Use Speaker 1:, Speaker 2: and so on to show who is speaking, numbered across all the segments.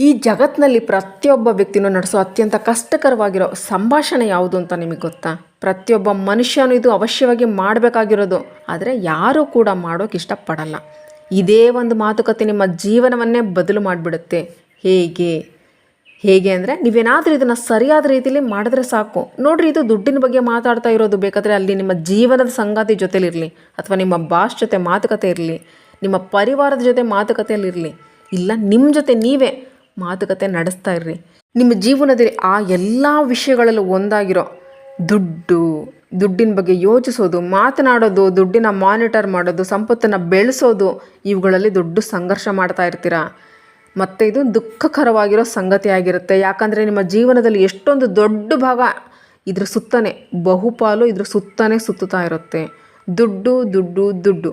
Speaker 1: ಈ ಜಗತ್ತಿನಲ್ಲಿ ಪ್ರತಿಯೊಬ್ಬ ವ್ಯಕ್ತಿನೂ ನಡೆಸೋ ಅತ್ಯಂತ ಕಷ್ಟಕರವಾಗಿರೋ ಸಂಭಾಷಣೆ ಯಾವುದು ಅಂತ ನಿಮಗೆ ಗೊತ್ತಾ? ಪ್ರತಿಯೊಬ್ಬ ಮನುಷ್ಯನೂ ಇದು ಅವಶ್ಯವಾಗಿ ಮಾಡಬೇಕಾಗಿರೋದು. ಆದರೆ ಯಾರೂ ಕೂಡ ಮಾಡೋಕೆ ಇಷ್ಟಪಡಲ್ಲ. ಇದೇ ಒಂದು ಮಾತುಕತೆ ನಿಮ್ಮ ಜೀವನವನ್ನೇ ಬದಲು ಮಾಡಿಬಿಡುತ್ತೆ. ಹೇಗೆ? ಹೇಗೆ ಅಂದರೆ ನೀವೇನಾದರೂ ಇದನ್ನು ಸರಿಯಾದ ರೀತಿಯಲ್ಲಿ ಮಾಡಿದ್ರೆ ಸಾಕು. ನೋಡ್ರಿ, ಇದು ದುಡ್ಡಿನ ಬಗ್ಗೆ ಮಾತಾಡ್ತಾ ಇರೋದು. ಬೇಕಾದರೆ ಅಲ್ಲಿ ನಿಮ್ಮ ಜೀವನದ ಸಂಗಾತಿ ಜೊತೆಲಿರಲಿ ಅಥವಾ ನಿಮ್ಮ ಬಾಸ್ ಜೊತೆ ಮಾತುಕತೆ ಇರಲಿ. ನಿಮ್ಮ ಪರಿವಾರದ ಜೊತೆ ಮಾತುಕತೆಯಲ್ಲಿರಲಿ ಇಲ್ಲ ನಿಮ್ಮ ಜೊತೆ ನೀವೇ. ಮಾತುಕತೆ ನಡೆಸ್ತಾ ಇರ್ರಿ. ನಿಮ್ಮ ಜೀವನದಲ್ಲಿ ಆ ಎಲ್ಲ ವಿಷಯಗಳಲ್ಲೂ ಒಂದಾಗಿರೋ ದುಡ್ಡು, ದುಡ್ಡಿನ ಬಗ್ಗೆ ಯೋಚಿಸೋದು, ಮಾತನಾಡೋದು, ದುಡ್ಡಿನ ಮಾನಿಟರ್ ಮಾಡೋದು, ಸಂಪತ್ತನ್ನು ಬೆಳೆಸೋದು, ಇವುಗಳಲ್ಲಿ ದೊಡ್ಡ ಸಂಘರ್ಷ ಮಾಡ್ತಾ ಇರ್ತೀರಾ? ಮತ್ತು ಇದು ದುಃಖಕರವಾಗಿರೋ ಸಂಗತಿ ಆಗಿರುತ್ತೆ. ಯಾಕಂದರೆ ನಿಮ್ಮ ಜೀವನದಲ್ಲಿ ಎಷ್ಟೊಂದು ದೊಡ್ಡ ಭಾಗ ಇದ್ರ ಸುತ್ತನೇ, ಬಹುಪಾಲು ಇದ್ರ ಸುತ್ತನೇ ಸುತ್ತುತ್ತಾ ಇರುತ್ತೆ. ದುಡ್ಡು ದುಡ್ಡು ದುಡ್ಡು.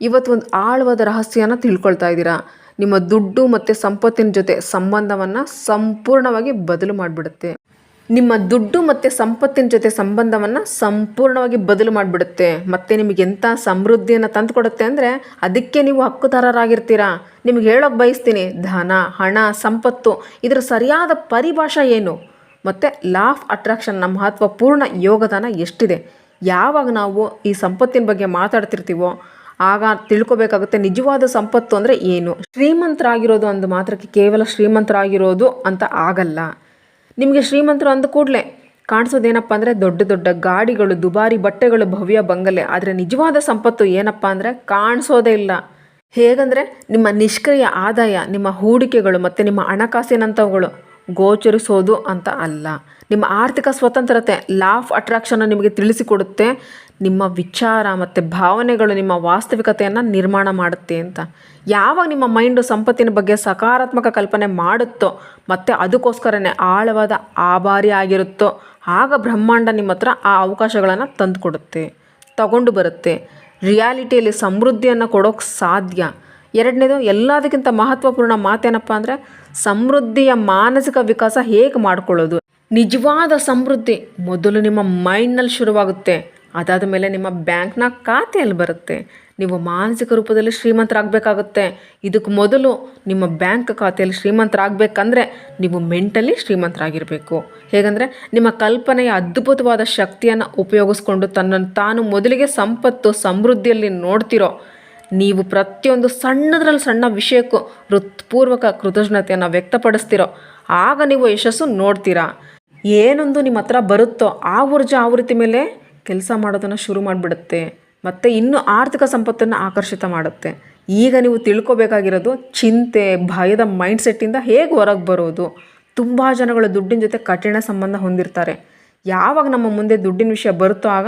Speaker 1: ಇವತ್ತು ಒಂದು ಆಳವಾದ ರಹಸ್ಯನ ತಿಳ್ಕೊಳ್ತಾ ಇದ್ದೀರಾ? ನಿಮ್ಮ ದುಡ್ಡು ಮತ್ತು ಸಂಪತ್ತಿನ ಜೊತೆ ಸಂಬಂಧವನ್ನು ಸಂಪೂರ್ಣವಾಗಿ ಬದಲು ಮಾಡಿಬಿಡುತ್ತೆ. ನಿಮ್ಮ ದುಡ್ಡು ಮತ್ತು ಸಂಪತ್ತಿನ ಜೊತೆ ಸಂಬಂಧವನ್ನು ಸಂಪೂರ್ಣವಾಗಿ ಬದಲು ಮಾಡಿಬಿಡುತ್ತೆ. ಮತ್ತು ನಿಮಗೆ ಎಂಥ ಸಮೃದ್ಧಿಯನ್ನು ತಂದುಕೊಡುತ್ತೆ ಅಂದರೆ ಅದಕ್ಕೆ ನೀವು ಹಕ್ಕುದಾರರಾಗಿರ್ತೀರಾ? ನಿಮಗೆ ಹೇಳೋಕ್ಕೆ ಬಯಸ್ತೀನಿ, ಧನ, ಹಣ, ಸಂಪತ್ತು, ಇದರ ಸರಿಯಾದ ಪರಿಭಾಷೆ ಏನು? ಮತ್ತು ಲಾಫ್ ಅಟ್ರಾಕ್ಷನ್ ಅಟ್ರಾಕ್ಷನ್ನ ಮಹತ್ವಪೂರ್ಣ ಯೋಗದಾನ ಎಷ್ಟಿದೆ? ಯಾವಾಗ ನಾವು ಈ ಸಂಪತ್ತಿನ ಬಗ್ಗೆ ಮಾತಾಡ್ತಿರ್ತೀವೋ ಆಗ ತಿಳ್ಕೊಬೇಕಾಗುತ್ತೆ ನಿಜವಾದ ಸಂಪತ್ತು ಅಂದರೆ ಏನು? ಶ್ರೀಮಂತರಾಗಿರೋದು ಅಂದ ಮಾತ್ರಕ್ಕೆ ಕೇವಲ ಶ್ರೀಮಂತರಾಗಿರೋದು ಅಂತ ಆಗಲ್ಲ. ನಿಮಗೆ ಶ್ರೀಮಂತರು ಅಂದ ಕೂಡಲೇ ಕಾಣಿಸೋದೇನಪ್ಪ ಅಂದರೆ ದೊಡ್ಡ ದೊಡ್ಡ ಗಾಡಿಗಳು, ದುಬಾರಿ ಬಟ್ಟೆಗಳು, ಭವ್ಯ ಬಂಗಲೆ. ಆದರೆ ನಿಜವಾದ ಸಂಪತ್ತು ಏನಪ್ಪ ಅಂದರೆ ಕಾಣಿಸೋದೇ ಇಲ್ಲ. ಹೇಗಂದರೆ ನಿಮ್ಮ ನಿಷ್ಕ್ರಿಯ ಆದಾಯ, ನಿಮ್ಮ ಹೂಡಿಕೆಗಳು ಮತ್ತು ನಿಮ್ಮ ಹಣಕಾಸಿನಂಥವುಗಳು. ಗೋಚರಿಸೋದು ಅಂತ ಅಲ್ಲ. ನಿಮ್ಮ ಆರ್ಥಿಕ ಸ್ವತಂತ್ರತೆ ಲಾ ಆಫ್ ಅಟ್ರಾಕ್ಷನ್ ನಿಮಗೆ ತಿಳಿಸಿಕೊಡುತ್ತೆ. ನಿಮ್ಮ ವಿಚಾರ ಮತ್ತು ಭಾವನೆಗಳು ನಿಮ್ಮ ವಾಸ್ತವಿಕತೆಯನ್ನು ನಿರ್ಮಾಣ ಮಾಡುತ್ತೆ ಅಂತ. ಯಾವಾಗ ನಿಮ್ಮ ಮೈಂಡು ಸಂಪತ್ತಿನ ಬಗ್ಗೆ ಸಕಾರಾತ್ಮಕ ಕಲ್ಪನೆ ಮಾಡುತ್ತೋ, ಮತ್ತು ಅದಕ್ಕೋಸ್ಕರನೇ ಆಳವಾದ ಆಭಾರಿ ಆಗಿರುತ್ತೋ, ಆಗ ಬ್ರಹ್ಮಾಂಡ ನಿಮ್ಮ ಹತ್ರ ಆ ಅವಕಾಶಗಳನ್ನು ತಂದುಕೊಡುತ್ತೆ, ತಗೊಂಡು ಬರುತ್ತೆ. ರಿಯಾಲಿಟಿಯಲ್ಲಿ ಸಮೃದ್ಧಿಯನ್ನು ಕೊಡೋಕ್ಕೆ ಸಾಧ್ಯ. ಎರಡನೇದು ಎಲ್ಲದಕ್ಕಿಂತ ಮಹತ್ವಪೂರ್ಣ ಮಾತೇನಪ್ಪ ಅಂದರೆ ಸಮೃದ್ಧಿಯ ಮಾನಸಿಕ ವಿಕಾಸ ಹೇಗೆ ಮಾಡ್ಕೊಳ್ಳೋದು? ನಿಜವಾದ ಸಮೃದ್ಧಿ ಮೊದಲು ನಿಮ್ಮ ಮೈಂಡ್ನಲ್ಲಿ ಶುರುವಾಗುತ್ತೆ. ಅದಾದ ಮೇಲೆ ನಿಮ್ಮ ಬ್ಯಾಂಕ್ನ ಖಾತೆಯಲ್ಲಿ ಬರುತ್ತೆ. ನೀವು ಮಾನಸಿಕ ರೂಪದಲ್ಲಿ ಶ್ರೀಮಂತರಾಗಬೇಕಾಗುತ್ತೆ. ಇದಕ್ಕೆ ಮೊದಲು ನಿಮ್ಮ ಬ್ಯಾಂಕ್ ಖಾತೆಯಲ್ಲಿ ಶ್ರೀಮಂತರಾಗಬೇಕಂದ್ರೆ ನೀವು ಮೆಂಟಲಿ ಶ್ರೀಮಂತರಾಗಿರಬೇಕು. ಹೇಗಂದರೆ ನಿಮ್ಮ ಕಲ್ಪನೆಯ ಅದ್ಭುತವಾದ ಶಕ್ತಿಯನ್ನು ಉಪಯೋಗಿಸ್ಕೊಂಡು ತನ್ನನ್ನು ತಾನು ಮೊದಲಿಗೆ ಸಂಪತ್ತು, ಸಮೃದ್ಧಿಯಲ್ಲಿ ನೋಡ್ತಿರೋ ನೀವು ಪ್ರತಿಯೊಂದು ಸಣ್ಣದ್ರಲ್ಲಿ ಸಣ್ಣ ವಿಷಯಕ್ಕೂ ಹೃತ್ಪೂರ್ವಕ ಕೃತಜ್ಞತೆಯನ್ನು ವ್ಯಕ್ತಪಡಿಸ್ತಿರೋ ಆಗ ನೀವು ಯಶಸ್ಸು ನೋಡ್ತೀರಾ? ಏನೊಂದು ನಿಮ್ಮ ಹತ್ರ ಬರುತ್ತೋ ಆ ಊರ್ಜಾ ಆವೃತ್ತಿ ಮೇಲೆ ಕೆಲಸ ಮಾಡೋದನ್ನು ಶುರು ಮಾಡಿಬಿಡುತ್ತೆ. ಮತ್ತು ಇನ್ನೂ ಆರ್ಥಿಕ ಸಂಪತ್ತನ್ನು ಆಕರ್ಷಿತ ಮಾಡುತ್ತೆ. ಈಗ ನೀವು ತಿಳ್ಕೊಬೇಕಾಗಿರೋದು ಚಿಂತೆ, ಭಯದ ಮೈಂಡ್ಸೆಟ್ಟಿಂದ ಹೇಗೆ ಹೊರಗೆ ಬರೋದು? ತುಂಬ ಜನಗಳು ದುಡ್ಡಿನ ಜೊತೆ ಕಠಿಣ ಸಂಬಂಧ ಹೊಂದಿರ್ತಾರೆ. ಯಾವಾಗ ನಮ್ಮ ಮುಂದೆ ದುಡ್ಡಿನ ವಿಷಯ ಬರುತ್ತೋ ಆಗ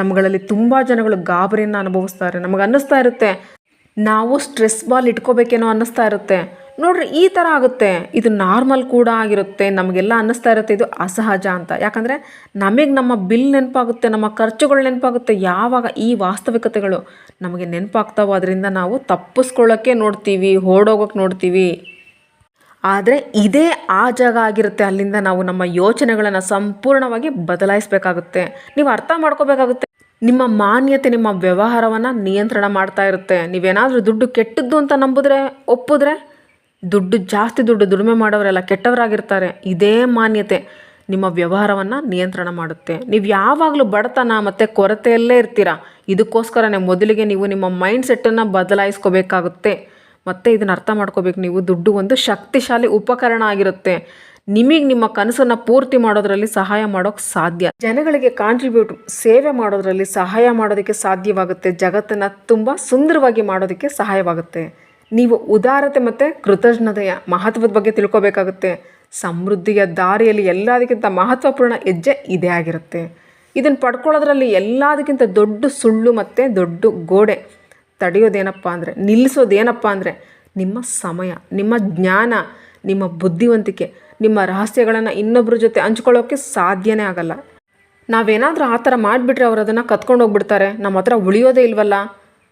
Speaker 1: ನಮ್ಮಗಳಲ್ಲಿ ತುಂಬ ಜನಗಳು ಗಾಬರಿಯನ್ನು ಅನುಭವಿಸ್ತಾರೆ. ನಮಗೆ ಅನ್ನಿಸ್ತಾ ಇರುತ್ತೆ, ನಾವು ಸ್ಟ್ರೆಸ್ ಬಾಲ್ ಇಟ್ಕೋಬೇಕೇನೋ ಅನ್ನಿಸ್ತಾ ಇರುತ್ತೆ. ನೋಡ್ರಿ, ಈ ಥರ ಆಗುತ್ತೆ. ಇದು ನಾರ್ಮಲ್ ಕೂಡ ಆಗಿರುತ್ತೆ. ನಮಗೆಲ್ಲ ಅನ್ನಿಸ್ತಾ ಇರುತ್ತೆ, ಇದು ಅಸಹಜ ಅಂತ. ಯಾಕಂದರೆ, ನಮಗೆ ನಮ್ಮ ಬಿಲ್ ನೆನಪಾಗುತ್ತೆ, ನಮ್ಮ ಖರ್ಚುಗಳು ನೆನಪಾಗುತ್ತೆ. ಯಾವಾಗ ಈ ವಾಸ್ತವಿಕತೆಗಳು ನಮಗೆ ನೆನಪಾಗ್ತಾವೋ ಅದರಿಂದ ನಾವು ತಪ್ಪಿಸ್ಕೊಳ್ಳೋಕ್ಕೆ ನೋಡ್ತೀವಿ ಓಡೋಗೋಕ್ಕೆ ನೋಡ್ತೀವಿ. ಆದರೆ, ಇದೇ ಆ ಜಾಗ ಆಗಿರುತ್ತೆ, ಅಲ್ಲಿಂದ ನಾವು ನಮ್ಮ ಯೋಚನೆಗಳನ್ನು ಸಂಪೂರ್ಣವಾಗಿ ಬದಲಾಯಿಸಬೇಕಾಗುತ್ತೆ. ನೀವು ಅರ್ಥ ಮಾಡ್ಕೋಬೇಕಾಗುತ್ತೆ. ನಿಮ್ಮ ಮಾನ್ಯತೆ, ನಿಮ್ಮ ವ್ಯವಹಾರವನ್ನು ನಿಯಂತ್ರಣ ಮಾಡ್ತಾ ಇರುತ್ತೆ. ನೀವೇನಾದರೂ ದುಡ್ಡು ಕೆಟ್ಟದ್ದು ಅಂತ ನಂಬಿದ್ರೆ, ಒಪ್ಪಿದ್ರೆ ದುಡ್ಡು ಜಾಸ್ತಿ ದುಡ್ಡು ದುಡಿಮೆ ಮಾಡೋರೆಲ್ಲ ಕೆಟ್ಟವರಾಗಿರ್ತಾರೆ. ಇದೇ ಮಾನ್ಯತೆ. ನಿಮ್ಮ ವ್ಯವಹಾರವನ್ನು ನಿಯಂತ್ರಣ ಮಾಡುತ್ತೆ. ನೀವು ಯಾವಾಗಲೂ ಬಡತನ ಮತ್ತು ಕೊರತೆಯಲ್ಲೇ ಇರ್ತೀರಾ? ಇದಕ್ಕೋಸ್ಕರನೇ ಮೊದಲಿಗೆ ನೀವು ನಿಮ್ಮ ಮೈಂಡ್ ಸೆಟ್ಟನ್ನು ಬದಲಾಯಿಸ್ಕೋಬೇಕಾಗುತ್ತೆ. ಮತ್ತು ಇದನ್ನು ಅರ್ಥ ಮಾಡ್ಕೋಬೇಕು. ನೀವು ದುಡ್ಡು ಒಂದು ಶಕ್ತಿಶಾಲಿ ಉಪಕರಣ ಆಗಿರುತ್ತೆ. ನಿಮಗೆ ನಿಮ್ಮ ಕನಸನ್ನು ಪೂರ್ತಿ ಮಾಡೋದ್ರಲ್ಲಿ ಸಹಾಯ ಮಾಡೋಕ್ಕೆ ಸಾಧ್ಯ. ಜನಗಳಿಗೆ ಕಾಂಟ್ರಿಬ್ಯೂಟ್ ಸೇವೆ ಮಾಡೋದ್ರಲ್ಲಿ ಸಹಾಯ ಮಾಡೋದಕ್ಕೆ ಸಾಧ್ಯವಾಗುತ್ತೆ. ಜಗತ್ತನ್ನು ತುಂಬ ಸುಂದರವಾಗಿ ಮಾಡೋದಕ್ಕೆ ಸಹಾಯವಾಗುತ್ತೆ. ನೀವು ಉದಾರತೆ ಮತ್ತು ಕೃತಜ್ಞತೆಯ ಮಹತ್ವದ ಬಗ್ಗೆ ತಿಳ್ಕೊಬೇಕಾಗುತ್ತೆ. ಸಮೃದ್ಧಿಯ ದಾರಿಯಲ್ಲಿ ಎಲ್ಲದಕ್ಕಿಂತ ಮಹತ್ವಪೂರ್ಣ ಹೆಜ್ಜೆ ಇದೇ ಆಗಿರುತ್ತೆ. ಇದನ್ನು ಪಡ್ಕೊಳ್ಳೋದ್ರಲ್ಲಿ ಎಲ್ಲದಕ್ಕಿಂತ ದೊಡ್ಡ ಸುಳ್ಳು ಮತ್ತು ದೊಡ್ಡ ಗೋಡೆ ತಡೆಯೋದೇನಪ್ಪ ಅಂದರೆ, ನಿಲ್ಲಿಸೋದೇನಪ್ಪ ಅಂದರೆ, ನಿಮ್ಮ ಸಮಯ, ನಿಮ್ಮ ಜ್ಞಾನ, ನಿಮ್ಮ ಬುದ್ಧಿವಂತಿಕೆ ನಿಮ್ಮ ರಹಸ್ಯಗಳನ್ನು ಇನ್ನೊಬ್ಬರ ಜೊತೆ ಹಂಚ್ಕೊಳ್ಳೋಕ್ಕೆ ಸಾಧ್ಯನೇ ಆಗಲ್ಲ. ನಾವೇನಾದರೂ ಆ ಥರ ಮಾಡಿಬಿಟ್ರೆ ಅವರು ಅದನ್ನು ಕತ್ಕೊಂಡು ಹೋಗ್ಬಿಡ್ತಾರೆ, ನಮ್ಮ ಹತ್ರ ಉಳಿಯೋದೇ ಇಲ್ವಲ್ಲ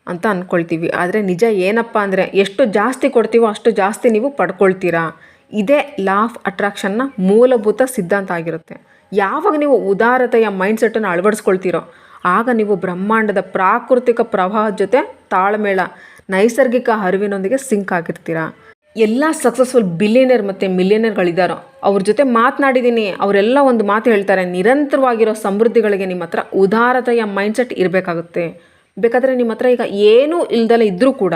Speaker 1: ಅಂತ ಅಂದ್ಕೊಳ್ತೀವಿ ಆದರೆ ನಿಜ ಏನಪ್ಪ ಅಂದರೆ ಎಷ್ಟು ಜಾಸ್ತಿ ಕೊಡ್ತೀವೋ ಅಷ್ಟು ಜಾಸ್ತಿ ನೀವು ಪಡ್ಕೊಳ್ತೀರಾ. ಇದೇ ಲಾ ಆಫ್ ಅಟ್ರಾಕ್ಷನ್ನ ಮೂಲಭೂತ ಸಿದ್ಧಾಂತ ಆಗಿರುತ್ತೆ. ಯಾವಾಗ ನೀವು ಉದಾರತೆಯ ಮೈಂಡ್ಸೆಟ್ಟನ್ನು ಅಳವಡಿಸ್ಕೊಳ್ತೀರೋ, ಆಗ ನೀವು ಬ್ರಹ್ಮಾಂಡದ ಪ್ರಾಕೃತಿಕ ಪ್ರವಾಹದ ಜೊತೆ ತಾಳ್ಮೇಳ, ನೈಸರ್ಗಿಕ ಹರಿವಿನೊಂದಿಗೆ ಸಿಂಕ್ ಆಗಿರ್ತೀರ. ಎಲ್ಲ ಸಕ್ಸಸ್ಫುಲ್ ಬಿಲಿಯನರ್ ಮತ್ತು ಮಿಲಿಯನರ್ಗಳಿದ್ದಾರೋ ಅವ್ರ ಜೊತೆ ಮಾತನಾಡಿದ್ದೀನಿ ಅವರೆಲ್ಲ ಒಂದು ಮಾತು ಹೇಳ್ತಾರೆ, ನಿರಂತರವಾಗಿರೋ ಸಮೃದ್ಧಿಗಳಿಗೆ ನಿಮ್ಮ ಹತ್ರ ಉದಾರತೆಯ ಮೈಂಡ್ಸೆಟ್ ಇರಬೇಕಾಗುತ್ತೆ. ಬೇಕಾದರೆ ನಿಮ್ಮ ಹತ್ರ ಈಗ ಏನೂ ಇಲ್ದಲೇ ಇದ್ದರೂ ಕೂಡ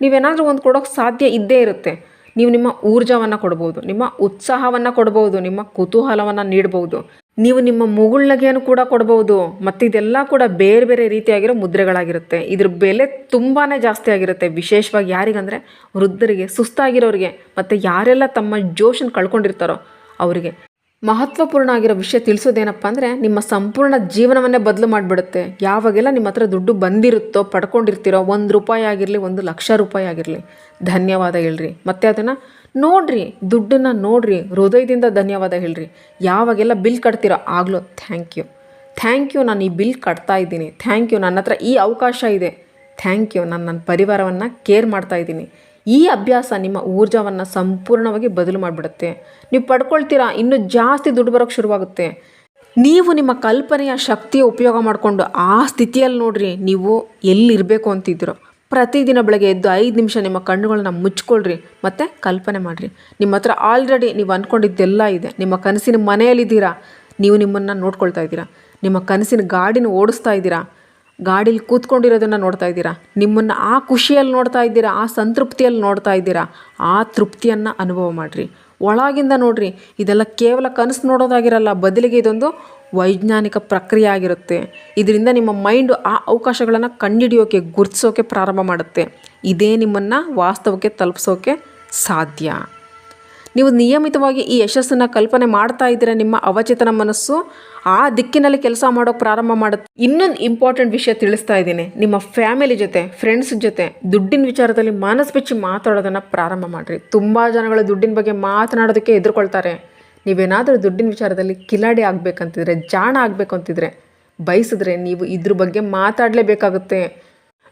Speaker 1: ನೀವೇನಾದರೂ ಒಂದು ಕೊಡೋಕ್ಕೆ ಸಾಧ್ಯ ಇದ್ದೇ ಇರುತ್ತೆ. ನೀವು ನಿಮ್ಮ ಊರ್ಜವನ್ನು ಕೊಡ್ಬೋದು, ನಿಮ್ಮ ಉತ್ಸಾಹವನ್ನು ಕೊಡ್ಬೋದು, ನಿಮ್ಮ ಕುತೂಹಲವನ್ನು ನೀಡ್ಬೋದು. ನೀವು ನಿಮ್ಮ ಮುಗುಳ್ನಗೆಯನ್ನು ಕೂಡ ಕೊಡಬಹುದು. ಮತ್ತು ಇದೆಲ್ಲ ಕೂಡ ಬೇರೆ ಬೇರೆ ರೀತಿಯಾಗಿರೋ ಮುದ್ರೆಗಳಾಗಿರುತ್ತೆ. ಇದ್ರ ಬೆಲೆ ತುಂಬಾ ಜಾಸ್ತಿ ಆಗಿರುತ್ತೆ. ವಿಶೇಷವಾಗಿ ಯಾರಿಗಂದರೆ ವೃದ್ಧರಿಗೆ, ಸುಸ್ತಾಗಿರೋರಿಗೆ, ಮತ್ತು ಯಾರೆಲ್ಲ ತಮ್ಮ ಜೋಶನ್ನು ಕಳ್ಕೊಂಡಿರ್ತಾರೋ ಅವರಿಗೆ. ಮಹತ್ವಪೂರ್ಣ ಆಗಿರೋ ವಿಷಯ ತಿಳಿಸೋದೇನಪ್ಪ ಅಂದರೆ ನಿಮ್ಮ ಸಂಪೂರ್ಣ ಜೀವನವನ್ನೇ ಬದಲು ಮಾಡಿಬಿಡುತ್ತೆ. ಯಾವಾಗೆಲ್ಲ ನಿಮ್ಮ ಹತ್ರ ದುಡ್ಡು ಬಂದಿರುತ್ತೋ, ಪಡ್ಕೊಂಡಿರ್ತೀರೋ, ಒಂದು ರೂಪಾಯಿ ಆಗಿರಲಿ, ಒಂದು ಲಕ್ಷ ರೂಪಾಯಿ ಆಗಿರಲಿ. ಧನ್ಯವಾದ ಹೇಳ್ರಿ. ಮತ್ತೆ ಅದನ್ನು ನೋಡ್ರಿ, ದುಡ್ಡನ್ನು ನೋಡ್ರಿ, ಹೃದಯದಿಂದ ಧನ್ಯವಾದ ಹೇಳ್ರಿ. ಯಾವಾಗೆಲ್ಲ ಬಿಲ್ ಕಟ್ತೀರೋ ಆಗಲೋ ಥ್ಯಾಂಕ್ ಯು ಥ್ಯಾಂಕ್ ಯು ನಾನು ಈ ಬಿಲ್ ಕಟ್ತಾ ಇದ್ದೀನಿ. ಥ್ಯಾಂಕ್ ಯು ನನ್ನ ಹತ್ರ ಈ ಅವಕಾಶ ಇದೆ. ಥ್ಯಾಂಕ್ ಯು ನಾನು ನನ್ನ ಪರಿವಾರವನ್ನು ಕೇರ್ ಮಾಡ್ತಾ ಇದ್ದೀನಿ. ಈ ಅಭ್ಯಾಸ ನಿಮ್ಮ ಊರ್ಜಾವನ್ನು ಸಂಪೂರ್ಣವಾಗಿ ಬದಲು ಮಾಡಿಬಿಡುತ್ತೆ. ನೀವು ಪಡ್ಕೊಳ್ತೀರಾ, ಇನ್ನೂ ಜಾಸ್ತಿ ದುಡ್ಡು ಬರೋಕ್ಕೆ ಶುರುವಾಗುತ್ತೆ. ನೀವು ನಿಮ್ಮ ಕಲ್ಪನೆಯ ಶಕ್ತಿಯ ಉಪಯೋಗ ಮಾಡಿಕೊಂಡು ಆ ಸ್ಥಿತಿಯಲ್ಲಿ ನೋಡ್ರಿ, ನೀವು ಎಲ್ಲಿರಬೇಕು ಅಂತಿದ್ದೀರೋ. ಪ್ರತಿದಿನ ಬೆಳಗ್ಗೆ ಎದ್ದು ಐದು ನಿಮಿಷ ನಿಮ್ಮ ಕಣ್ಣುಗಳನ್ನ ಮುಚ್ಕೊಳ್ರಿ, ಮತ್ತು ಕಲ್ಪನೆ ಮಾಡಿರಿ. ನಿಮ್ಮ ಹತ್ರ ಆಲ್ರೆಡಿ ನೀವು ಅಂದ್ಕೊಂಡಿದ್ದೆಲ್ಲ ಇದೆ. ನಿಮ್ಮ ಕನಸಿನ ಮನೆಯಲ್ಲಿದ್ದೀರಾ ನೀವು ನಿಮ್ಮನ್ನು ನೋಡ್ಕೊಳ್ತಾ ಇದ್ದೀರಾ? ನಿಮ್ಮ ಕನಸಿನ ಗಾಡಿನ ಓಡಿಸ್ತಾ ಇದ್ದೀರಾ? ಗಾಡೀಲಿ ಕೂತ್ಕೊಂಡಿರೋದನ್ನು ನೋಡ್ತಾ ಇದ್ದೀರಾ? ನಿಮ್ಮನ್ನು ಆ ಖುಷಿಯಲ್ಲಿ ನೋಡ್ತಾ ಇದ್ದೀರಾ? ಆ ಸಂತೃಪ್ತಿಯಲ್ಲಿ ನೋಡ್ತಾ ಇದ್ದೀರಾ? ಆ ತೃಪ್ತಿಯನ್ನು ಅನುಭವ ಮಾಡಿರಿ. ಒಳಗಿಂದ ನೋಡಿರಿ, ಇದೆಲ್ಲ ಕೇವಲ ಕನಸು ನೋಡೋದಾಗಿರಲ್ಲ, ಬದಲಿಗೆ ಇದೊಂದು ವೈಜ್ಞಾನಿಕ ಪ್ರಕ್ರಿಯೆ ಆಗಿರುತ್ತೆ. ಇದರಿಂದ ನಿಮ್ಮ ಮೈಂಡು ಆ ಅವಕಾಶಗಳನ್ನು ಕಂಡುಹಿಡಿಯೋಕೆ, ಗುರುತಿಸೋಕೆ ಪ್ರಾರಂಭ ಮಾಡುತ್ತೆ. ಇದೇ ನಿಮ್ಮನ್ನು ವಾಸ್ತವಕ್ಕೆ ತಲುಪಿಸೋಕೆ ಸಾಧ್ಯ. ನೀವು ನಿಯಮಿತವಾಗಿ ಈ ಯಶಸ್ಸನ್ನು ಕಲ್ಪನೆ ಮಾಡ್ತಾ ಇದ್ದೀರ ನಿಮ್ಮ ಅವಚೇತನ ಮನಸ್ಸು, ಆ ದಿಕ್ಕಿನಲ್ಲಿ ಕೆಲಸ ಮಾಡೋಕೆ ಪ್ರಾರಂಭ ಮಾಡುತ್ತೆ. ಇನ್ನೊಂದು ಇಂಪಾರ್ಟೆಂಟ್ ವಿಷಯ ತಿಳಿಸ್ತಾ ಇದ್ದೀನಿ. ನಿಮ್ಮ ಫ್ಯಾಮಿಲಿ ಜೊತೆ ಫ್ರೆಂಡ್ಸ್ ಜೊತೆ ದುಡ್ಡಿನ ವಿಚಾರದಲ್ಲಿ ಮನಸ್ಸು ಬಿಚ್ಚಿ ಮಾತಾಡೋದನ್ನು ಪ್ರಾರಂಭ ಮಾಡಿರಿ. ತುಂಬ ಜನಗಳು ದುಡ್ಡಿನ ಬಗ್ಗೆ ಮಾತನಾಡೋದಕ್ಕೆ ಎದುರ್ಕೊಳ್ತಾರೆ. ನೀವೇನಾದರೂ ದುಡ್ಡಿನ ವಿಚಾರದಲ್ಲಿ ಕಿಲಾಡಿ ಆಗಬೇಕಂತಿದ್ರೆ, ಜಾಣ ಆಗಬೇಕು ಅಂತಿದ್ರೆ ಬಯಸಿದ್ರೆ ನೀವು ಇದ್ರ ಬಗ್ಗೆ ಮಾತಾಡಲೇಬೇಕಾಗುತ್ತೆ.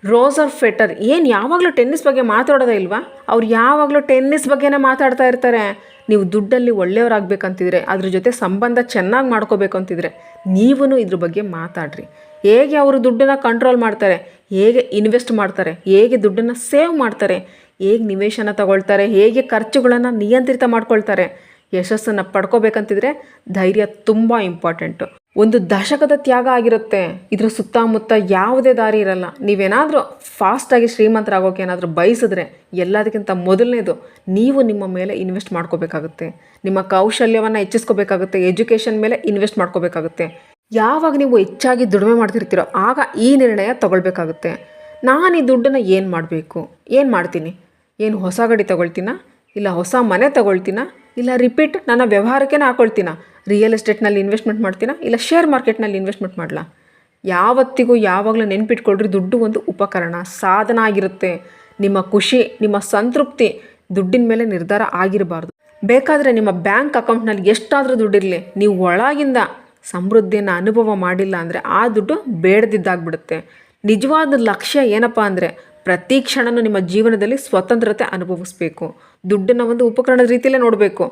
Speaker 1: ರೋಸರ್ ಫೆಟರ್, ಏನು ಯಾವಾಗಲೂ ಟೆನ್ನಿಸ್ ಬಗ್ಗೆ ಮಾತಾಡೋದೇ ಇಲ್ವಾ? ಅವ್ರು ಯಾವಾಗಲೂ ಟೆನ್ನಿಸ್ ಬಗ್ಗೆನೇ ಮಾತಾಡ್ತಾ ಇರ್ತಾರೆ. ನೀವು ದುಡ್ಡಲ್ಲಿ ಒಳ್ಳೆಯವರಾಗಬೇಕಂತಿದ್ರೆ, ಅದ್ರ ಜೊತೆ ಸಂಬಂಧ ಚೆನ್ನಾಗಿ ಮಾಡ್ಕೋಬೇಕು ಅಂತಿದ್ರೆ ನೀವೂ ಇದ್ರ ಬಗ್ಗೆ ಮಾತಾಡ್ರಿ. ಹೇಗೆ ಅವರು ದುಡ್ಡನ್ನು ಕಂಟ್ರೋಲ್ ಮಾಡ್ತಾರೆ, ಹೇಗೆ ಇನ್ವೆಸ್ಟ್ ಮಾಡ್ತಾರೆ, ಹೇಗೆ ದುಡ್ಡನ್ನು ಸೇವ್ ಮಾಡ್ತಾರೆ, ಹೇಗೆ ನಿವೇಶನ ತಗೊಳ್ತಾರೆ, ಹೇಗೆ ಖರ್ಚುಗಳನ್ನು ನಿಯಂತ್ರಿತ ಮಾಡ್ಕೊಳ್ತಾರೆ. ಯಶಸ್ಸನ್ನು ಪಡ್ಕೋಬೇಕಂತಿದ್ರೆ ಧೈರ್ಯ ತುಂಬ ಇಂಪಾರ್ಟೆಂಟು ಒಂದು ದಶಕದ ತ್ಯಾಗ ಆಗಿರುತ್ತೆ. ಇದ್ರ ಸುತ್ತಮುತ್ತ ಯಾವುದೇ ದಾರಿ ಇರಲ್ಲ. ನೀವೇನಾದರೂ ಫಾಸ್ಟಾಗಿ ಶ್ರೀಮಂತರಾಗೋಕೆ ಏನಾದರೂ ಬಯಸಿದ್ರೆ ಎಲ್ಲದಕ್ಕಿಂತ ಮೊದಲನೇದು ನೀವು ನಿಮ್ಮ ಮೇಲೆ ಇನ್ವೆಸ್ಟ್ ಮಾಡ್ಕೋಬೇಕಾಗುತ್ತೆ. ನಿಮ್ಮ ಕೌಶಲ್ಯವನ್ನು ಹೆಚ್ಚಿಸ್ಕೋಬೇಕಾಗುತ್ತೆ. ಎಜುಕೇಷನ್ ಮೇಲೆ ಇನ್ವೆಸ್ಟ್ ಮಾಡ್ಕೋಬೇಕಾಗುತ್ತೆ. ಯಾವಾಗ ನೀವು ಹೆಚ್ಚಾಗಿ ದುಡಿಮೆ ಮಾಡ್ತಿರ್ತೀರೋ ಆಗ ಈ ನಿರ್ಣಯ ತಗೊಳ್ಬೇಕಾಗುತ್ತೆ. ನಾನು ಈ ದುಡ್ಡನ್ನು ಏನು ಮಾಡಬೇಕು? ಏನು ಮಾಡ್ತೀನಿ? ಏನು ಹೊಸ ಗಾಡಿ ತಗೊಳ್ತೀನಾ? ಇಲ್ಲ ಹೊಸ ಮನೆ ತಗೊಳ್ತೀನಾ? ಇಲ್ಲ ರಿಪೀಟ್ ನನ್ನ ವ್ಯವಹಾರಕ್ಕೆ ಹಾಕೊಳ್ತೀನಾ? Real ಎಸ್ಟೇಟ್ನಲ್ಲಿ investment ಮಾಡ್ತೀನ? ಇಲ್ಲ ಶೇರ್ ಮಾರ್ಕೆಟ್ನಲ್ಲಿ ಇನ್ವೆಸ್ಟ್ಮೆಂಟ್ ಮಾಡಲಾ? ಯಾವತ್ತಿಗೂ ಯಾವಾಗಲೂ ನೆನ್ಪಿಟ್ಕೊಳ್ರಿ, ದುಡ್ಡು ಒಂದು ಉಪಕರಣ. ಸಾಧನ ಆಗಿರುತ್ತೆ. ನಿಮ್ಮ ಖುಷಿ, ನಿಮ್ಮ ಸಂತೃಪ್ತಿ ದುಡ್ಡಿನ ಮೇಲೆ ನಿರ್ಧಾರ ಆಗಿರಬಾರ್ದು. ಬೇಕಾದರೆ ನಿಮ್ಮ ಬ್ಯಾಂಕ್ ಅಕೌಂಟ್ನಲ್ಲಿ ಎಷ್ಟಾದರೂ ದುಡ್ಡಿರಲಿ ನೀವು ಒಳಗಿಂದ ಸಮೃದ್ಧಿಯನ್ನು ಅನುಭವ ಮಾಡಿಲ್ಲ ಅಂದರೆ ಆ ದುಡ್ಡು ಬೇಡದಿದ್ದಾಗ್ಬಿಡುತ್ತೆ. ನಿಜವಾದ ಲಕ್ಷ್ಯ ಏನಪ್ಪ ಅಂದರೆ ಪ್ರತಿ ಕ್ಷಣನೂ ನಿಮ್ಮ ಜೀವನದಲ್ಲಿ ಸ್ವತಂತ್ರತೆ ಅನುಭವಿಸ್ಬೇಕು. ದುಡ್ಡನ್ನು ಒಂದು ಉಪಕರಣದ ರೀತಿಯಲ್ಲೇ ನೋಡಬೇಕು.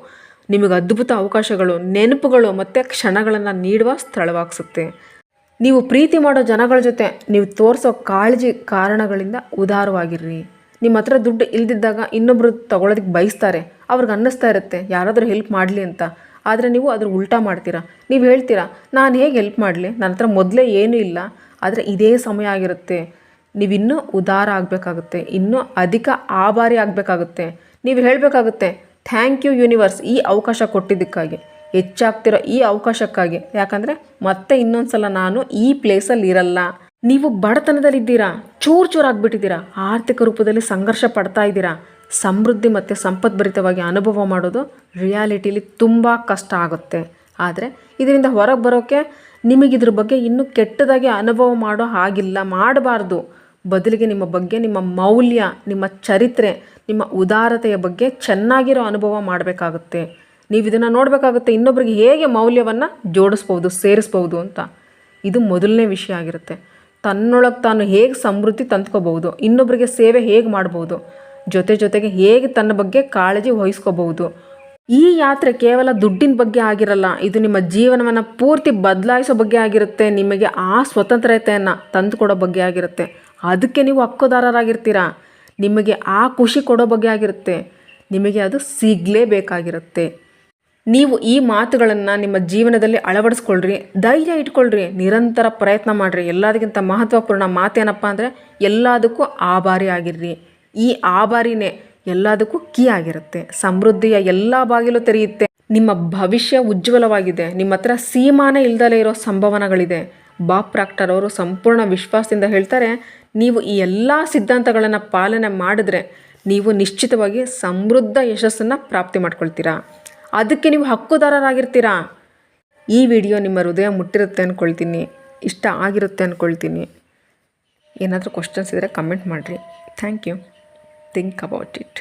Speaker 1: ನಿಮಗೆ ಅದ್ಭುತ ಅವಕಾಶಗಳು, ನೆನಪುಗಳು ಮತ್ತು ಕ್ಷಣಗಳನ್ನು ನೀಡುವ ಸ್ಥಳವಾಗಿಸುತ್ತೆ. ನೀವು ಪ್ರೀತಿ ಮಾಡೋ ಜನಗಳ ಜೊತೆ ನೀವು ತೋರಿಸೋ ಕಾಳಜಿ ಕಾರಣಗಳಿಂದ ಉದಾರವಾಗಿರ್ರಿ. ನಿಮ್ಮ ಹತ್ರ ದುಡ್ಡು ಇಲ್ದಿದ್ದಾಗ ಇನ್ನೊಬ್ಬರು ತಗೊಳ್ಳೋದಕ್ಕೆ ಬಯಸ್ತಾರೆ. ಅವ್ರಿಗೆ ಅನ್ನಿಸ್ತಾ ಇರುತ್ತೆ, ಯಾರಾದರೂ ಹೆಲ್ಪ್ ಮಾಡಲಿ ಅಂತ. ಆದರೆ ನೀವು ಅದ್ರ ಉಲ್ಟಾ ಮಾಡ್ತೀರಾ? ನೀವು ಹೇಳ್ತೀರಾ, ನಾನು ಹೇಗೆ ಹೆಲ್ಪ್ ಮಾಡಲಿ? ನನ್ನ ಹತ್ರ ಮೊದಲೇ ಏನೂ ಇಲ್ಲ. ಆದರೆ ಇದೇ ಸಮಯ ಆಗಿರುತ್ತೆ. ನೀವಿನ್ನೂ ಉದಾರ ಆಗಬೇಕಾಗುತ್ತೆ, ಇನ್ನೂ ಅಧಿಕ ಆಭಾರಿ ಆಗಬೇಕಾಗುತ್ತೆ. ನೀವು ಹೇಳಬೇಕಾಗುತ್ತೆ, ಥ್ಯಾಂಕ್ ಯು ಯೂನಿವರ್ಸ್ ಈ ಅವಕಾಶ ಕೊಟ್ಟಿದ್ದಕ್ಕಾಗಿ, ಹೆಚ್ಚಾಗ್ತಿರೋ ಈ ಅವಕಾಶಕ್ಕಾಗಿ. ಯಾಕಂದರೆ ಮತ್ತೆ ಇನ್ನೊಂದು ಸಲ ನಾನು ಈ ಪ್ಲೇಸಲ್ಲಿ ಇರಲ್ಲ. ನೀವು ಬಡತನದಲ್ಲಿದ್ದೀರಾ, ಚೂರು ಚೂರು ಆಗಿಬಿಟ್ಟಿದ್ದೀರಾ, ಆರ್ಥಿಕ ರೂಪದಲ್ಲಿ ಸಂಘರ್ಷ ಪಡ್ತಾ ಇದ್ದೀರಾ, ಸಮೃದ್ಧಿ ಮತ್ತು ಸಂಪದ್ಭರಿತವಾಗಿ ಅನುಭವ ಮಾಡೋದು ರಿಯಾಲಿಟಿಲಿ ತುಂಬ ಕಷ್ಟ ಆಗುತ್ತೆ. ಆದರೆ ಇದರಿಂದ ಹೊರಗೆ ಬರೋಕ್ಕೆ ನಿಮಗಿದ್ರ ಬಗ್ಗೆ ಇನ್ನೂ ಕೆಟ್ಟದಾಗಿ ಅನುಭವ ಮಾಡೋ ಹಾಗಿಲ್ಲ, ಮಾಡಬಾರ್ದು. ಬದಲಿಗೆ ನಿಮ್ಮ ಬಗ್ಗೆ, ನಿಮ್ಮ ಮೌಲ್ಯ, ನಿಮ್ಮ ಚರಿತ್ರೆ, ನಿಮ್ಮ ಉದಾರತೆಯ ಬಗ್ಗೆ ಚೆನ್ನಾಗಿರೋ ಅನುಭವ ಮಾಡಬೇಕಾಗುತ್ತೆ. ನೀವು ಇದನ್ನು ನೋಡಬೇಕಾಗುತ್ತೆ ಇನ್ನೊಬ್ರಿಗೆ ಹೇಗೆ ಮೌಲ್ಯವನ್ನು ಜೋಡಿಸ್ಬೋದು ಸೇರಿಸ್ಬೋದು ಅಂತ. ಇದು ಮೊದಲನೇ ವಿಷಯ ಆಗಿರುತ್ತೆ. ತನ್ನೊಳಗೆ ತಾನು ಹೇಗೆ ಸಮೃದ್ಧಿ ತಂದ್ಕೋಬಹುದು ಇನ್ನೊಬ್ಬರಿಗೆ ಸೇವೆ ಹೇಗೆ ಮಾಡ್ಬೋದು ಜೊತೆ ಜೊತೆಗೆ ಹೇಗೆ ತನ್ನ ಬಗ್ಗೆ ಕಾಳಜಿ ವಹಿಸ್ಕೋಬಹುದು. ಈ ಯಾತ್ರೆ ಕೇವಲ ದುಡ್ಡಿನ ಬಗ್ಗೆ ಆಗಿರಲ್ಲ, ಇದು ನಿಮ್ಮ ಜೀವನವನ್ನು ಪೂರ್ತಿ ಬದಲಾಯಿಸೋ ಬಗ್ಗೆ ಆಗಿರುತ್ತೆ, ನಿಮಗೆ ಆ ಸ್ವತಂತ್ರತೆಯನ್ನು ತಂದುಕೊಡೋ ಬಗ್ಗೆ ಆಗಿರುತ್ತೆ. ಅದಕ್ಕೆ ನೀವು ಹಕ್ಕುದಾರರಾಗಿರ್ತೀರ? ನಿಮಗೆ ಆ ಖುಷಿ ಕೊಡೋ ಬಗ್ಗೆ ಆಗಿರುತ್ತೆ. ನಿಮಗೆ ಅದು ಸಿಗಲೇಬೇಕಾಗಿರುತ್ತೆ. ನೀವು ಈ ಮಾತುಗಳನ್ನು ನಿಮ್ಮ ಜೀವನದಲ್ಲಿ ಅಳವಡಿಸ್ಕೊಳ್ರಿ, ಧೈರ್ಯ ಇಟ್ಕೊಳ್ರಿ, ನಿರಂತರ ಪ್ರಯತ್ನ ಮಾಡಿರಿ. ಎಲ್ಲದಕ್ಕಿಂತ ಮಹತ್ವಪೂರ್ಣ ಮಾತೇನಪ್ಪ ಅಂದರೆ ಎಲ್ಲದಕ್ಕೂ ಆಭಾರಿ ಆಗಿರ್ರಿ. ಈ ಆಭಾರಿನೇ ಎಲ್ಲದಕ್ಕೂ ಕೀ ಆಗಿರುತ್ತೆ. ಸಮೃದ್ಧಿಯ ಎಲ್ಲ ಬಾಗಿಲು ತೆರೆಯುತ್ತೆ. ನಿಮ್ಮ ಭವಿಷ್ಯ ಉಜ್ವಲವಾಗಿದೆ. ನಿಮ್ಮ ಹತ್ರ ಸೀಮಾನೆ ಇಲ್ದಲೇ ಇರೋ ಸಂಭವನಗಳಿದೆ. ಬಾಬ್ ಪ್ರಾಕ್ಟರ್ ಅವರು ಸಂಪೂರ್ಣ ವಿಶ್ವಾಸದಿಂದ ಹೇಳ್ತಾರೆ ನೀವು ಈ ಎಲ್ಲ ಸಿದ್ಧಾಂತಗಳನ್ನು ಪಾಲನೆ ಮಾಡಿದ್ರೆ ನೀವು ನಿಶ್ಚಿತವಾಗಿ ಸಮೃದ್ಧ ಯಶಸ್ಸನ್ನು ಪ್ರಾಪ್ತಿ ಮಾಡ್ಕೊಳ್ತೀರಾ? ಅದಕ್ಕೆ ನೀವು ಹಕ್ಕುದಾರರಾಗಿರ್ತೀರಾ? ಈ ವಿಡಿಯೋ ನಿಮ್ಮ ಹೃದಯ ಮುಟ್ಟಿರುತ್ತೆ ಅಂದ್ಕೊಳ್ತೀನಿ ಇಷ್ಟ ಆಗಿರುತ್ತೆ ಅಂದ್ಕೊಳ್ತೀನಿ ಏನಾದರೂ ಕ್ವಶನ್ಸ್ ಇದ್ದರೆ ಕಮೆಂಟ್ ಮಾಡಿರಿ. Thank you think about it